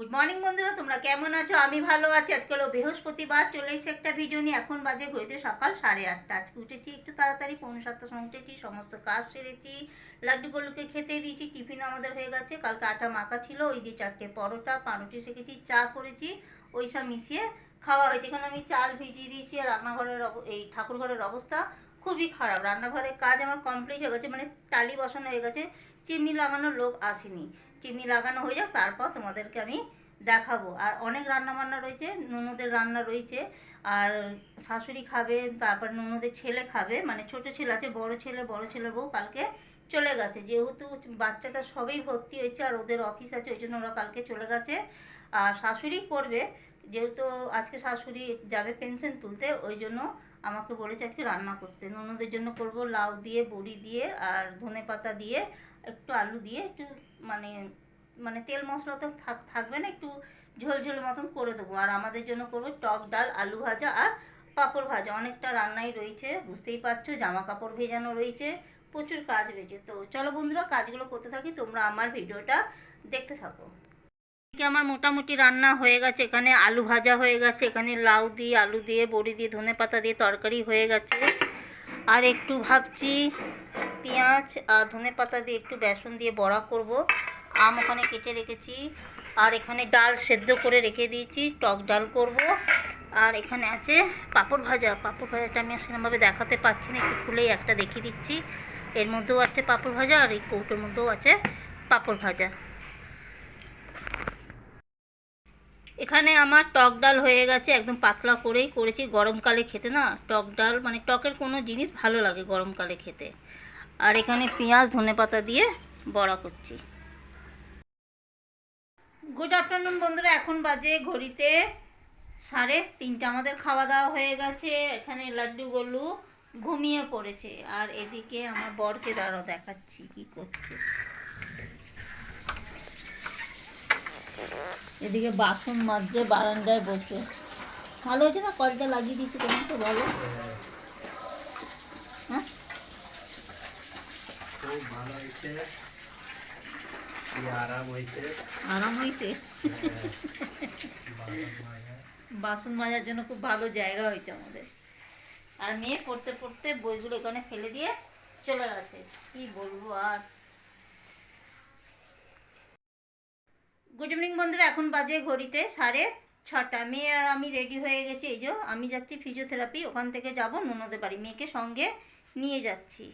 Good morning বন্ধুরা, তোমরা কেমন আছো? আমি ভালো আছি। আজকে হলো বৃহস্পতিবার চলে এসেছে একটা ভিডিও নিয়ে। এখন বাজে ঘড়িতে সকাল সাড়ে আটটা। আজকে উঠেছি একটু তাড়াতাড়ি, পৌনে সাতটার সময় উঠেছি, সমস্ত কাজ সেরেছি। লাড্ডুগুলোকে খেতে দিয়েছি টিফিন আমাদের হয়ে গেছে। কালকে আটা মাখা ছিল, ওই দিয়ে চারটে পরোটা, পাউরুটি সেকেছি, চা করেছি, ওই সব মিশিয়ে খাওয়া হয়েছে। এখানে আমি চাল ভিজিয়ে দিয়েছি, আর রান্নাঘরের এই ঠাকুরঘরের অবস্থা। খুবই খারাপ। রান্নাঘরের কাজ আমার কমপ্লিট হয়ে গেছে মানে টালি বসানো হয়ে গেছে। চিমনি লাগানোর লোক আসেনি। চিমনি লাগানো হয়ে যাক, তারপর তোমাদেরকে আমি দেখাবো। আর অনেক রান্না বান্না রয়েছে, ননদের রান্না রয়েছে। আর শাশুড়ি খাবে, তারপর ননদের ছেলে খাবে। মানে ছোট ছেলে আছে, বড় ছেলে, বড় ছেলের বউ কালকে চলে গেছে। যেহেতু বাচ্চাটা সবই ভর্তি হয়েছে আর ওদের অফিস আছে, ওই জন্য ওরা কালকে চলে গেছে। আর শাশুড়ি করবে, যেহেতু আজকে শাশুড়ি যাবে পেনশন তুলতে, ওই জন্য আমাকে বলেছে আজকে রান্না করতে। ননদের জন্য করব লাউ দিয়ে, বড়ি দিয়ে আর ধনে পাতা দিয়ে, একটু আলু দিয়ে, একটু মানে মানে তেল মশলা তো থাক- থাকবে না, একটু ঝোল ঝোল মতন করে দেবো। আর আমাদের জন্য করব টক ডাল, আলু ভাজা আর পাঁপড় ভাজা। অনেকটা রান্নাই রয়েছে, বুঝতেই পারছ জামা কাপড় ভেজানো রয়েছে, প্রচুর কাজ রয়েছে। তো চলো বন্ধুরা, কাজগুলো করতে থাকি, তোমরা আমার ভিডিওটা দেখতে থাকো। আমার মোটামুটি রান্না হয়ে গেছে। এখানে আলু ভাজা হয়ে গেছে। এখানে লাউ দিয়ে, আলু দিয়ে, বড়ি দিয়ে, ধনে পাতা দিয়ে তরকারি হয়ে গেছে। আর একটু ভাবছি পেঁয়াজ আর ধনে পাতা দিয়ে একটু বেসন দিয়ে বড়া করব। আম ওখানে কেটে রেখেছি। আর এখানে ডাল সেদ্ধ করে রেখে দিয়েছি। টক ডাল করব। আর এখানে আছে পাঁপড় ভাজা। পাঁপড় ভাজাটা আমি সেরকমভাবে দেখাতে পারছি না। একটু খুলেই একটা দেখিয়ে দিচ্ছি। এর মধ্যেও আছে পাঁপড় ভাজা আর এই কৌটোর মধ্যেও আছে পাঁপড় ভাজা। এখানে আমার টক ডাল হয়ে গেছে, একদম পাতলা করেই করেছি। গরমকালে খেতে না, টক ডাল মানে টকের কোনো জিনিস ভালো লাগে গরমকালে খেতে। আর এখানে পেঁয়াজ ধনেপাতা দিয়ে বড়া করছি। গুড আফটারনুন বন্ধুরা, এখন বাজে ঘড়িতে সাড়ে তিনটা। আমাদের খাওয়া দাওয়া হয়ে গেছে, এখানে লাড্ডু গলু ঘুমিয়ে পড়েছে। আর এদিকে আমার বরকে দাঁড়াও দেখাচ্ছি কি করছে। এদিকে বাসন মাজছে বারান্দায় বসে। ভালো হয়েছে না? কলটা লাগিয়ে দিচ্ছি তোমার তো হ্যাঁ? ভালো আরাম হয়েছে। আরাম হয়েছে? বাসন মাজার জন্য খুব ভালো জায়গা হয়েছে আমাদের। আর মেয়ে পড়তে পড়তে বইগুলো এখানে ফেলে দিয়ে চলে গেছে। কি বলব আর? গুড ইভিনিং বন্ধুরা। এখন বাজে ঘড়িতে সাড়ে ছটা। মেয়ে আর আমি রেডি হয়ে গেছি। এই যে, আমি যাচ্ছি ফিজিওথেরাপি ওখান থেকে যাব, ননদের বাড়ি। মেয়েকে সঙ্গে নিয়ে যাচ্ছি।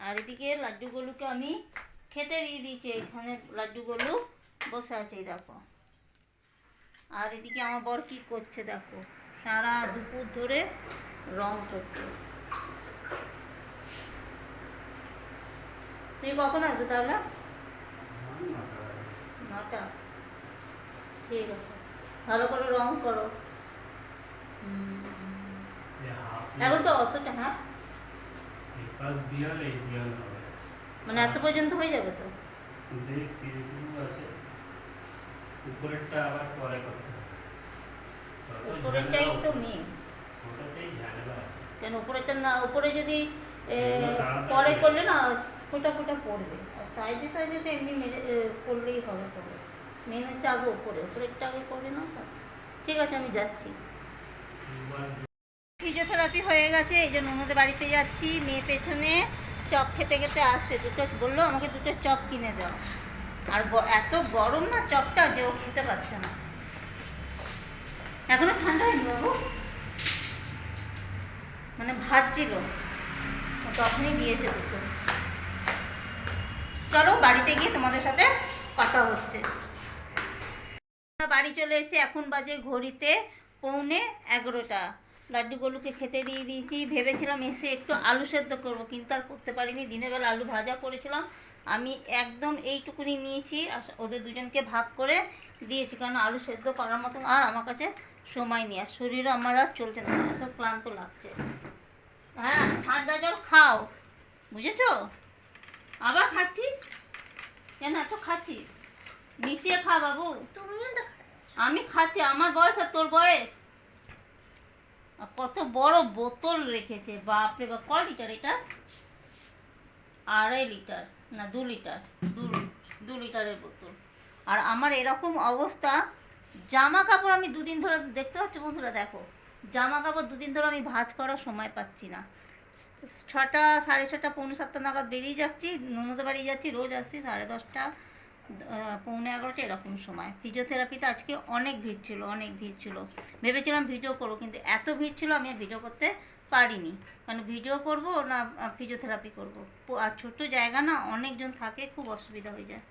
আর এদিকে লাড্ডুগুলোকে আমি খেতে দিয়ে দিয়েছি। এখানে লাড্ডুগুলো বসে আছে দেখো। আর এদিকে আমার বর কি করছে, দেখো। সারা দুপুর ধরে রং করছে। তুমি কখন আসবে তাহলে? নটা ঠিক আছে। ভালো করে রং করো। হাফ এখন তো অতটা হ্যাঁ মানে এত পর্যন্ত হয়ে যাবে তো? দেখছি এটুকু আছে। উপরেরটা আবার পরে করতে উপরেরটাই তো মেন কেন উপরেরটা না উপরে যদি পরে করলে না ফোটা ফোটা পড়বে। আর সাইডে সাইডে তো এমনি মেরে করলেই হবে পরে মেন হচ্ছে আগে উপরে, উপরেরটা আগে করে না ঠিক আছে, আমি যাচ্ছি। ফিজিওথেরাপি হয়ে গেছে, এই জন্য ওনাদের বাড়িতে যাচ্ছি, মেয়ে পেছনে চপ খেতে খেতে আসছে। দুটো বলল, আমাকে দুটো চপ কিনে দাও। আর এত গরম না চপটা যে ও খেতে পারছে না। এখনও ঠান্ডা হয়নি বাবু? মানে ভাজছিল। তখনই দিয়েছে দুটো। চলো বাড়িতে গিয়ে তোমাদের সাথে কথা হচ্ছে। আমরা বাড়ি চলে এসে এখন বাজে ঘড়িতে পৌনে এগারোটা। লাড্ডুগুলোকে খেতে দিয়ে দিয়েছি। ভেবেছিলাম এসে একটু আলু সেদ্ধ করব, কিন্তু আর করতে পারিনি। দিনের বেলা আলু ভাজা করেছিলাম। আমি একদম এইটুকুনি নিয়েছি ওদের দুজনকে ভাগ করে দিয়েছি, কারণ আলু সেদ্ধ করার মতন আর আমার কাছে সময় নেই, আর শরীরও আমার আর চলছে না, এত ক্লান্ত লাগছে। হ্যাঁ ঠান্ডা জল খাও, বুঝেছ? আবার খাচ্ছিস? কেন এত খাচ্ছিস? মিশিয়ে খা বাবু। তুমিও তো আমি খাচ্ছি, আমার বয়স আর তোর বয়স? কত বড় বোতল রেখেছে, বাপরে বাপ ক লিটার এটা? আড়াই লিটার, না দু লিটার, দু দু লিটারের বোতল। আর আমার এরকম অবস্থা, জামা কাপড় আমি দুদিন ধরে, দেখতে পাচ্ছ বন্ধুরা, দেখো, জামা কাপড় দুদিন ধরে আমি ভাঁজ করার সময় পাচ্ছি না। ছটা, সাড়ে ছটা, পৌনে সাতটা নাগাদ বেরিয়ে যাচ্ছি ননদে বাড়ি যাচ্ছি, রোজ আসছি সাড়ে দশটা পৌনে এগারোটা এরকম সময়। ফিজিওথেরাপিতে আজকে অনেক ভিড় ছিল, অনেক ভিড় ছিল। ভেবেছিলাম ভিডিও করব, কিন্তু এত ভিড় ছিল আমি ভিডিও করতে পারিনি। কারণ ভিডিও করব না ফিজিওথেরাপি করব? আর ছোট জায়গা না, অনেকজন থাকে, খুব অসুবিধা হয়ে যায়।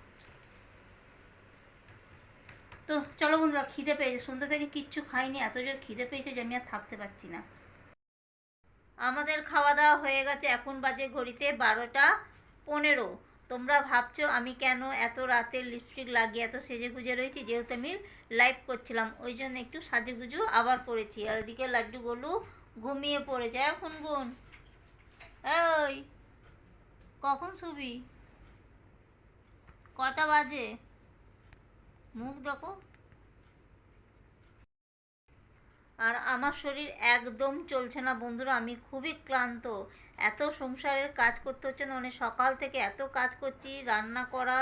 তো চলো বন্ধুরা, খিদে পেয়েছে। সন্ধ্যা থেকে কিচ্ছু খাইনি, এত জোর খিদে পেয়েছে যে আমি আর থাকতে পারছি না। আমাদের খাওয়া দাওয়া হয়ে গেছে, এখন বাজে ঘড়িতে বারোটা পনেরো। তোমরা ভাবছ আমি কেন এত রাতে লিপস্টিক লাগিয়ে এত সেজে গুজে রয়েছি? যেহেতু আমি লাইভ করছিলাম, ওই জন্য একটু সাজুগুজু আবার করেছি। আর ওদিকে লাড্ডু গোলু ঘুমিয়ে পড়েছে। এখন বোন ওই কখন শুবি? কটা বাজে? মুখ দেখো। আর আমার শরীর একদম চলছে না। বন্ধুরা, আমি খুবই ক্লান্ত। এত সংসারের কাজ করতে হচ্ছে না। মানে সকাল থেকে এত কাজ করছি, রান্না করা,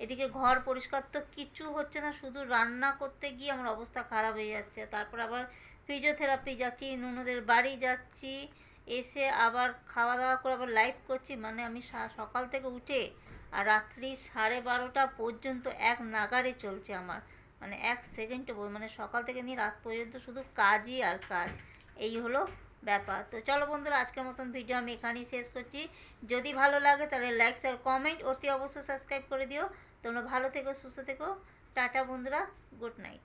এদিকে ঘর পরিষ্কার তো কিচ্ছু হচ্ছে না। শুধু রান্না করতে গিয়ে আমার অবস্থা খারাপ হয়ে যাচ্ছে। তারপর আবার ফিজিওথেরাপি যাচ্ছি, নুনুদের বাড়ি যাচ্ছি, এসে আবার খাওয়া দাওয়া করে আবার লাইভ করছি। মানে আমি সকাল থেকে উঠে আর রাত্রি সাড়ে বারোটা পর্যন্ত এক নাগারে চলছে আমার। মানে এক সেকেন্ড মানে সকাল থেকে নিয়ে রাত পর্যন্ত শুধু কাজই আর কাজ। এই হলো ব্যাপার। তো চলো বন্ধুরা, আজকের মতন ভিডিও আমি এখানেই শেষ করছি। যদি ভালো লাগে তাহলে লাইক আর কমেন্ট অতি অবশ্যই সাবস্ক্রাইব করে দিও। তোমরা ভালো থেকো, সুস্থ থেকো। টাটা বন্ধুরা গুড নাইট